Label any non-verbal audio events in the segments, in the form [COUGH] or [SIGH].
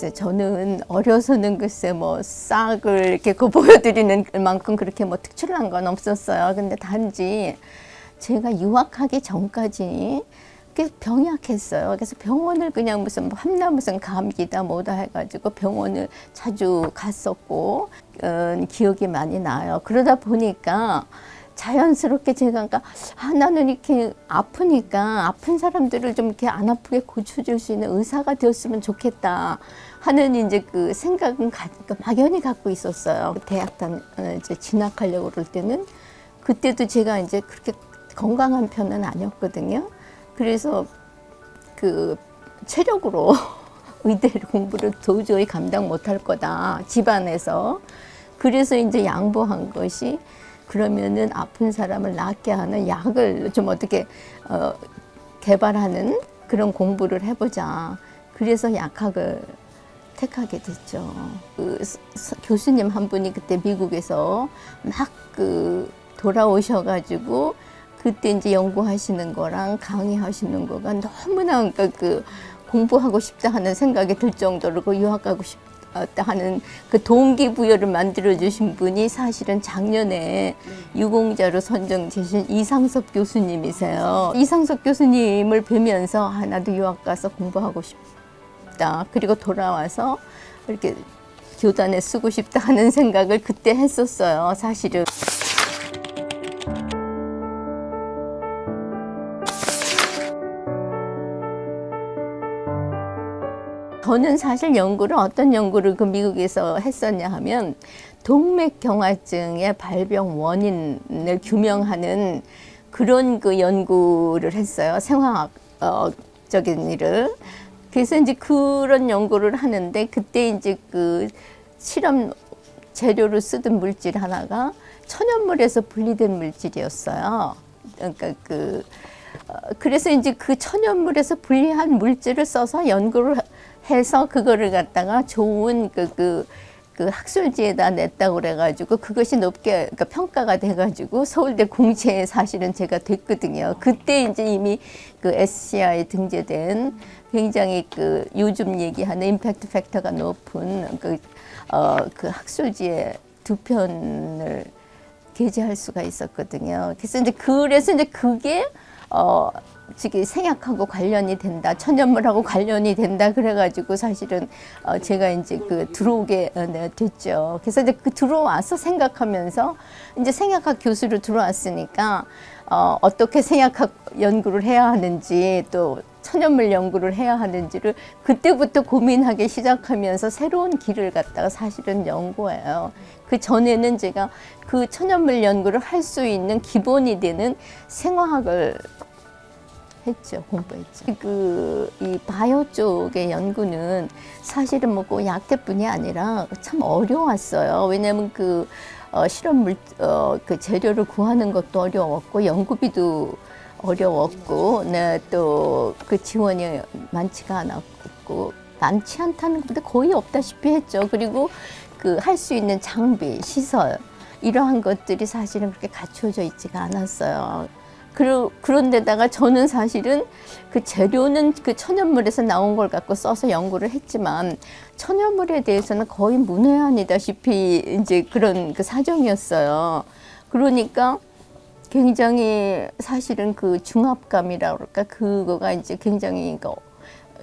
글쎄 저는 어려서는 글쎄 뭐 싹을 이렇게 그 보여드리는 만큼 그렇게 뭐 특출난 건 없었어요. 근데 단지 제가 유학하기 전까지 꽤 병약했어요. 그래서 병원을 그냥 무슨 뭐 함나 무슨 감기다 뭐다 해가지고 병원을 자주 갔었고 어, 기억이 많이 나요. 그러다 보니까 자연스럽게 제가 그러니까 아, 나는 이렇게 아프니까 아픈 사람들을 좀 이렇게 안 아프게 고쳐줄 수 있는 의사가 되었으면 좋겠다 하는 이제 그 생각은 가, 그러니까 막연히 갖고 있었어요. 대학단 어, 이제 진학하려고 그럴 때는 그때도 제가 이제 그렇게 건강한 편은 아니었거든요. 그래서 그 체력으로 [LAUGHS] 의대 공부를 도저히 감당 못할 거다 집안에서 그래서 이제 양보한 것이 그러면은 아픈 사람을 낫게 하는 약을 좀 어떻게 어, 개발하는 그런 공부를 해보자. 그래서 약학을 택하게 됐죠. 그 교수님 한 분이 그때 미국에서 막 그 돌아오셔가지고 그때 이제 연구하시는 거랑 강의하시는 거가 너무나 그러니까 그 공부하고 싶다 하는 생각이 들 정도로 그 유학 가고 싶다 하는 그 동기부여를 만들어 주신 분이 사실은 작년에 유공자로 선정되신 이상석 교수님이세요. 이상석 교수님을 뵈면서 아, 나도 유학 가서 공부하고 싶다. 그리고 돌아와서 이렇게 교단에 쓰고 싶다 하는 생각을 그때 했었어요. 사실은. 저는 사실 연구를 어떤 연구를 그 미국에서 했었냐 하면 동맥경화증의 발병 원인을 규명하는 그런 그 연구를 했어요. 생화학적인 일을. 그래서 이제 그런 연구를 하는데 그때 이제 그 실험 재료로 쓰던 물질 하나가 천연물에서 분리된 물질이었어요. 그러니까 그 어, 그래서 이제 그 천연물에서 분리한 물질을 써서 연구를 해서 그거를 갖다가 좋은 그, 그, 그 학술지에다 냈다고 그래가지고 그것이 높게 그러니까 평가가 돼가지고 서울대 공채에 사실은 제가 됐거든요. 그때 이제 이미 그 SCI에 등재된 굉장히 그 요즘 얘기하는 임팩트 팩터가 높은 그, 어, 그 학술지에 두 편을 게재할 수가 있었거든요. 그래서 이제 그래서 이제 그게 어 저기 생약하고 관련이 된다, 천연물하고 관련이 된다 그래가지고 사실은 어 제가 이제 그 들어오게 어, 네, 됐죠. 그래서 이제 그 들어와서 생각하면서 이제 생약학 교수로 들어왔으니까 어 어떻게 생약학 연구를 해야 하는지 또 천연물 연구를 해야 하는지를 그때부터 고민하기 시작하면서 새로운 길을 갖다가 사실은 연 거예요. 그 전에는 제가 그 천연물 연구를 할 수 있는 기본이 되는 생화학을 했죠, 공부했죠. 그, 이 바이오 쪽의 연구는 사실은 뭐그 약대뿐이 아니라 참 어려웠어요. 왜냐면 그, 어, 실험 물, 어, 그 재료를 구하는 것도 어려웠고, 연구비도 어려웠고, 네, 또 그 지원이 많지가 않았고, 많지 않다는 것보다 거의 없다시피 했죠. 그리고 그 할 수 있는 장비, 시설, 이러한 것들이 사실은 그렇게 갖춰져 있지가 않았어요. 그러, 그런데다가 저는 사실은 그 재료는 그 천연물에서 나온 걸 갖고 써서 연구를 했지만 천연물에 대해서는 거의 문외한이다시피 이제 그런 그 사정이었어요. 그러니까 굉장히 사실은 그 중압감이라 그럴까 그거가 이제 굉장히 그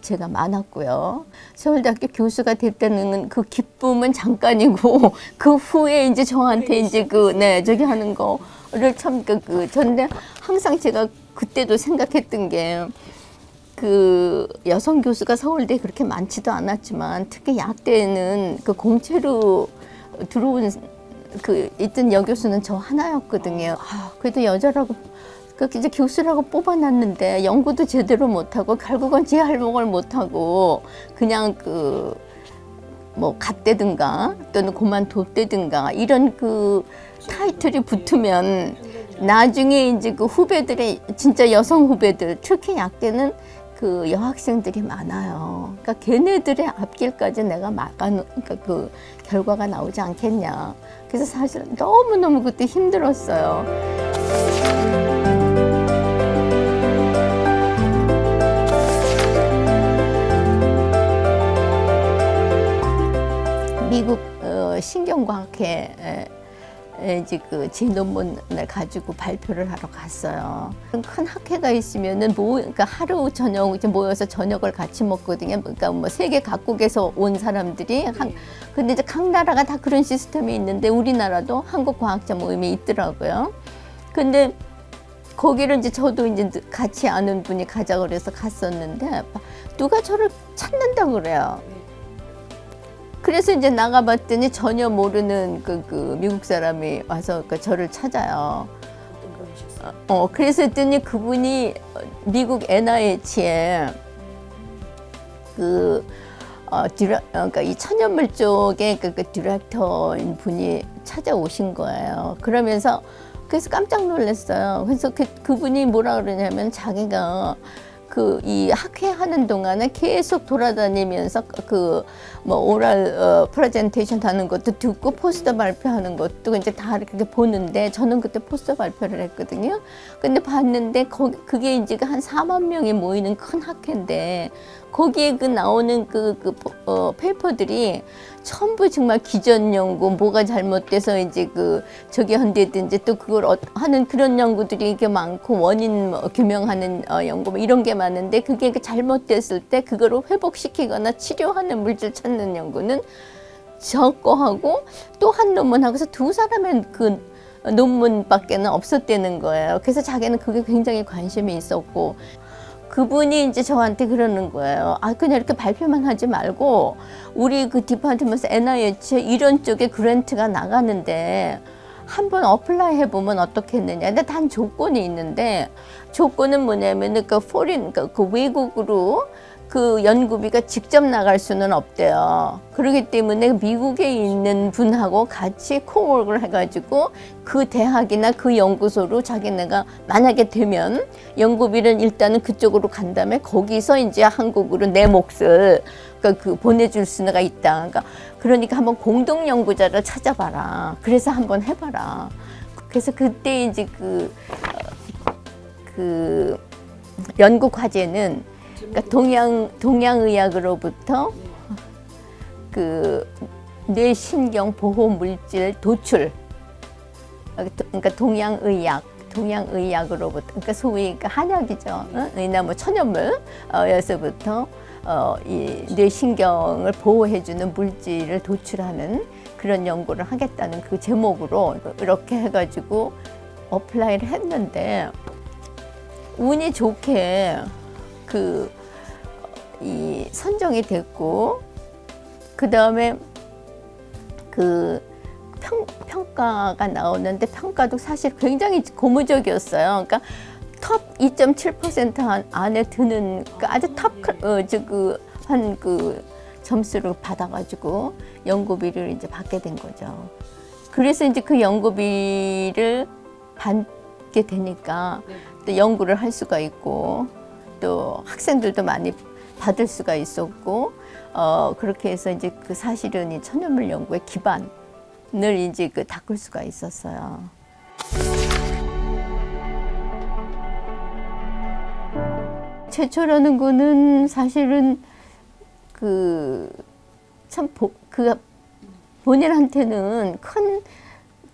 제가 많았고요. 서울대학교 교수가 됐다는 그 기쁨은 잠깐이고 [LAUGHS] 그 후에 이제 저한테 이제 그 네 저기 하는 거 를 참 그 그, 전데 항상 제가 그때도 생각했던 게 그 여성 교수가 서울대에 그렇게 많지도 않았지만 특히 약대는 그 공채로 들어온 그 있던 여교수는 저 하나였거든요. 아, 그래도 여자라고 그 이제 교수라고 뽑아놨는데 연구도 제대로 못하고 결국은 제 할목을 못하고 그냥 그 뭐 갔대든가 또는 그만뒀대든가 이런 그 타이틀이 붙으면 나중에 이제 그 후배들의 진짜 여성 후배들 특히 약대는 그 여학생들이 많아요. 그러니까 걔네들의 앞길까지 내가 막아 그러니까 그 결과가 나오지 않겠냐. 그래서 사실 너무 너무 그때 힘들었어요. 학회 에, 에, 이제 그 제 논문을 가지고 발표를 하러 갔어요. 큰 학회가 있으면은 모 그러니까 하루 저녁 이제 모여서 저녁을 같이 먹거든요. 그러니까 뭐 세계 각국에서 온 사람들이 한 근데 이제 각 나라가 다 그런 시스템이 있는데 우리나라도 한국 과학자 모임이 있더라고요. 근데 거기를 이제 저도 이제 같이 아는 분이 가자 그래서 갔었는데 누가 저를 찾는다 그래요. 그래서 이제 나가봤더니 전혀 모르는 그, 그 미국 사람이 와서 그 저를 찾아요. 어, 그래서 했더니 그분이 미국 NIH에 그, 어, 디렉, 어, 그러니까 이 천연물 쪽에 그, 그 디렉터인 분이 찾아오신 거예요. 그러면서 그래서 깜짝 놀랐어요. 그래서 그, 그분이 뭐라 그러냐면 자기가 그 이 학회 하는 동안에 계속 돌아다니면서 그 뭐 오랄 어, 프레젠테이션 하는 것도 듣고 포스터 발표하는 것도 이제 다 이렇게 보는데 저는 그때 포스터 발표를 했거든요. 근데 봤는데 거기 그게 이제 한 4만 명이 모이는 큰 학회인데 거기에 그 나오는 그, 그 어, 페이퍼들이 전부 정말 기전 연구 뭐가 잘못돼서 이제 그 저기 한데든지 또 그걸 어, 하는 그런 연구들이 이게 많고 원인 뭐 규명하는 어, 연구 뭐 이런 게 많은데 그게 그 잘못됐을 때 그거를 회복시키거나 치료하는 물질 찾는 연구는 저거 하고 또 한 논문 하고서 두 사람의 그 논문밖에는 없었다는 거예요. 그래서 자기는 그게 굉장히 관심이 있었고 그분이 이제 저한테 그러는 거예요. 아, 그냥 이렇게 발표만 하지 말고, 우리 그 디파트먼트 NIH 이런 쪽에 그랜트가 나가는데, 한번 어플라이 해보면 어떻겠느냐. 근데 단 조건이 있는데, 조건은 뭐냐면은 그 포린, 그, 그 외국으로 그 연구비가 직접 나갈 수는 없대요. 그렇기 때문에 미국에 있는 분하고 같이 코워크를 해가지고 그 대학이나 그 연구소로 자기네가 만약에 되면 연구비는 일단은 그쪽으로 간 다음에 거기서 이제 한국으로 내 몫을 그러니까 그 보내줄 수가 있다. 그러니까, 그러니까 한번 공동 연구자를 찾아봐라. 그래서 한번 해봐라. 그래서 그때 이제 그, 어, 그 연구 과제는 그러니까 동양 동양의학으로부터 그 뇌신경 보호 물질 도출 그러니까 동양의학 동양의학으로부터 그러니까 소위 그 한약이죠 어? 이나 뭐 천연물에서부터 어, 이 뇌신경을 보호해주는 물질을 도출하는 그런 연구를 하겠다는 그 제목으로 이렇게 해가지고 어플라이를 했는데 운이 좋게 그 이 선정이 됐고 그 다음에 그 평, 평가가 나오는데 평가도 사실 굉장히 고무적이었어요. 그러니까 톱 2.7% 안- 안에 드는 그 아주 탑어저그한 그 점수를 받아가지고 연구비를 이제 받게 된 거죠. 그래서 이제 그 연구비를 받게 되니까 네. 또 연구를 할 수가 있고 또 학생들도 많이 받을 수가 있었고 어 그렇게 해서 이제 그 사실은 이 천연물 연구의 기반을 이제 그 닦을 수가 있었어요. 최초라는 거는 사실은 그참그 본인한테는 큰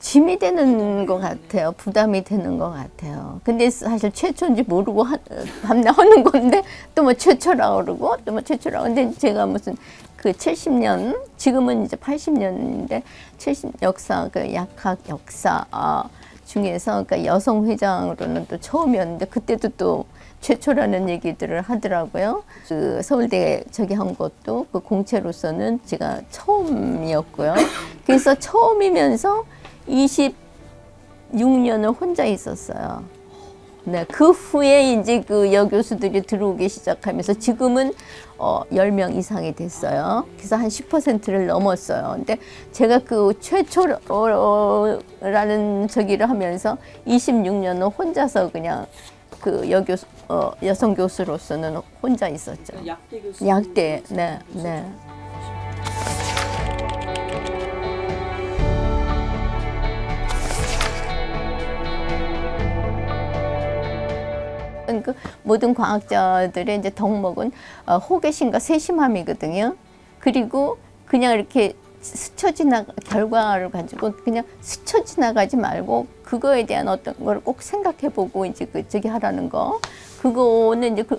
짐이 되는 것 같아요. 부담이 되는 것 같아요. 근데 사실 최초인지 모르고 하, 밤낮 하는 건데 또 뭐 최초라 그러고 또 뭐 최초라 근데 제가 무슨 그 70년 지금은 이제 80년인데 70 역사 그 약학 역사 아, 중에서 그러니까 여성 회장으로는 또 처음이었는데 그때도 또 최초라는 얘기들을 하더라고요. 그 서울대 저기 한 것도 그 공채로서는 제가 처음이었고요. 그래서 처음이면서 26년을 혼자 있었어요. 네, 그 후에 이제 그 여교수들이 들어오기 시작하면서 지금은 어, 10명 이상이 됐어요. 그래서 한 10%를 넘었어요. 근데 제가 그 최초라는 저기를 하면서 26년은 혼자서 그냥 그 여교수, 어, 여성 교수로서는 혼자 있었죠. 약대 교수. 약대, 네, 네. 그 모든 과학자들의 이제 덕목은 어, 호기심과 세심함이거든요. 그리고 그냥 이렇게 스쳐 지나 결과를 가지고 그냥 스쳐 지나가지 말고 그거에 대한 어떤 걸 꼭 생각해 보고 이제 그 저기 하라는 거 그거는 이제 그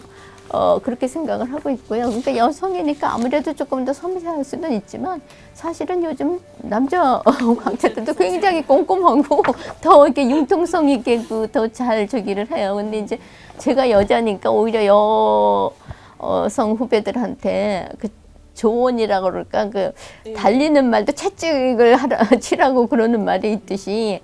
어, 그렇게 생각을 하고 있고요. 그러니까 여성이니까 아무래도 조금 더 섬세할 수는 있지만 사실은 요즘 남자 [LAUGHS] 광자들도 굉장히 꼼꼼하고 [LAUGHS] 더 이렇게 융통성 있게 그더잘 저기를 해요. 근데 이제 제가 여자니까 오히려 여성 후배들한테 그 조언이라 그럴까 그 달리는 말도 채찍을 하라 [LAUGHS] 치라고 그러는 말이 있듯이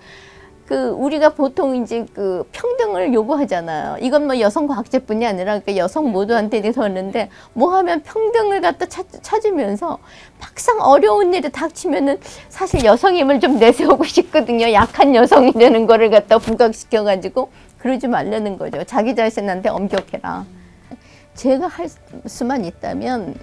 그 우리가 보통 이제 그 평등을 요구하잖아요. 이건 뭐 여성 과학자뿐이 아니라 그러니까 여성 모두한테 그러는데 뭐 하면 평등을 갖다 찾, 찾으면서 막상 어려운 일이 닥치면은 사실 여성임을 좀 내세우고 [LAUGHS] 싶거든요. 약한 여성이 되는 거를 갖다 부각시켜 가지고 그러지 말라는 거죠. 자기 자신한테 엄격해라. 제가 할 수만 있다면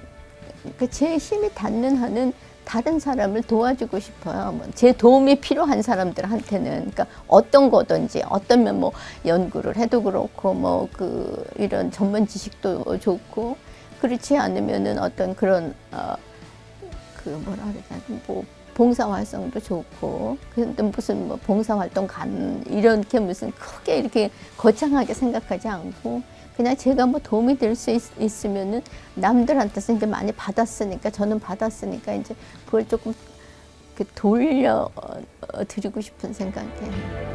그 제 힘이 닿는 한은 다른 사람을 도와주고 싶어요. 뭐제 도움이 필요한 사람들한테는 그러니까 어떤 거든지 어떤 면뭐 연구를 해도 그렇고 뭐 그 이런 전문 지식도 좋고 그렇지 않으면은 어떤 그런 어그 뭐라 그러냐 뭐 봉사 활성도 좋고 근데 무슨 뭐 봉사 활동 간 이렇게 무슨 크게 이렇게 거창하게 생각하지 않고 그냥 제가 뭐 도움이 될 수 있으면은 남들한테서 이제 많이 받았으니까 저는 받았으니까 이제 그걸 조금 그 돌려 어, 드리고 싶은 생각이에요.